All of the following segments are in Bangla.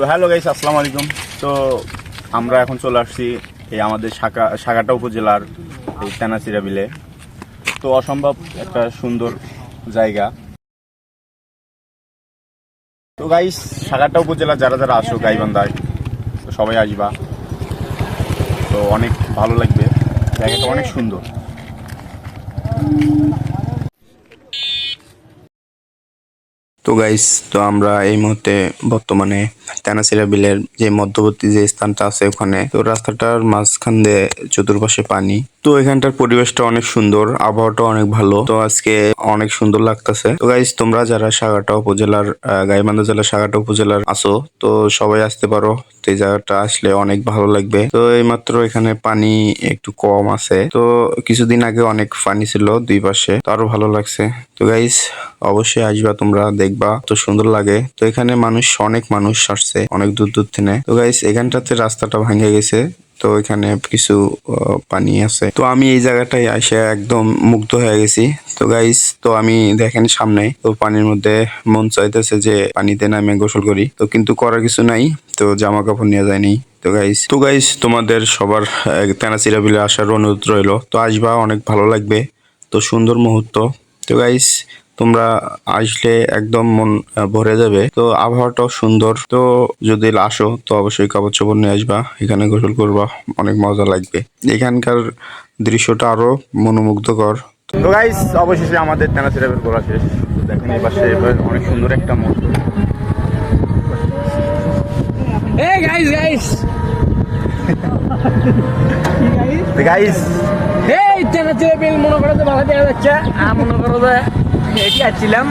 তো হ্যালো গাইস, আসসালামু আলাইকুম। তো আমরা এখন চলে আসছি এই আমাদের শাখা, শাখাটা উপজেলার এই তেনাচিরা বিলে। তো অসম্ভব একটা সুন্দর জায়গা। তো গাইস, শাখাটা উপজেলা যারা যারা আসো গাইবান্ধায়, তো সবাই আসবা। তো অনেক ভালো লাগবে। জায়গাটা অনেক সুন্দর। তো গাইস তো আমরা এই মুহূর্তে বর্তমানে তেনাসিরা বিলের যে মধ্যবর্তী যে স্থানটা আছে ওখানে, তো রাস্তাটার মাঝখান দিয়ে চতুর্পাশে পানি। তো এখানটার পরিবেশটা অনেক সুন্দর আবহাওয়াটা অনেক ভালো, তো আজকে অনেক সুন্দর লাগতেছে। তো গাইস তোমরা যারা সাগাটা উপজেলার গাইবান্ধা জেলার সাগাটা উপজেলার আছো, তো সবাই আসতে পারো। এই জায়গাটা আসলে অনেক ভালো লাগবে। তো এইমাত্র এখানে পানি একটু কম আছে। তো কিছুদিন আগে অনেক পানি ছিল দুই পাশে, তো আরও ভালো লাগছে। তো গাইস অবশ্যই আসবা, তোমরা দেখবা। তো সুন্দর লাগে। তো এখানে মানুষ, অনেক মানুষ আসছে, অনেক দূর দূর থেকে। তো গাইস এখানটাতে রাস্তাটা ভেঙে গেছে। তো এখানে কিছু পানি আছে। তো আমি এই জায়গাটায় এসে একদম মুগ্ধ হয়ে গেছি। তো গাইস তো আমি দেখেন সামনে, তো পানির মধ্যে মন চাইতেছে যে পানিতে নামে গোসল করি। তো কিন্তু করার কিছু নাই, তো জামা কাপড় নিয়ে যায়নি তো গাইস তো গাইস তোমাদের সবার তেনাচিরা বিলে আসার অনুরোধ রইল। তো আসবা, অনেক ভালো লাগবে। তো সুন্দর মুহূর্ত। তো গাইস তোমরা আসলে একদম মন ভরে যাবে। তো আবহাওয়াটাও সুন্দর। তো যদি আসো তো অবশ্যই কাপড় চোপড় নিয়ে আসবা। এখানে গোসল করবা অনেক মজা লাগবে। এখানকার দৃশ্যটা আরও মনোমুগ্ধকর। তো গাইস অবশেষে আমাদের তেনাচিরাবের ঘোরা শেষ। দেখেন এই পাশে অনেক সুন্দর একটা মন্দির! গাইস Hey, চেনা চেনা বিল মনে করো যে ভালো দেখা যাচ্ছে। আর মনে করো যে এটি আসছিলাম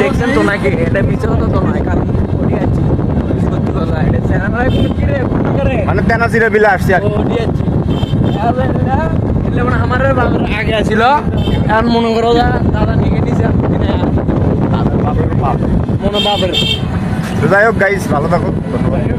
দেখছেন তো নাকি এটা কথা তো নয় কারণ সত্যি কথা এটা করে। মানে বিলে আসছি আর মানে আমার বাবার আগে আছিল। এখন মনে করো যে দাদা নিয়ে নিছে মনে বাপের। যাই হোক গাইস ভালো থাকো। ধন্যবাদ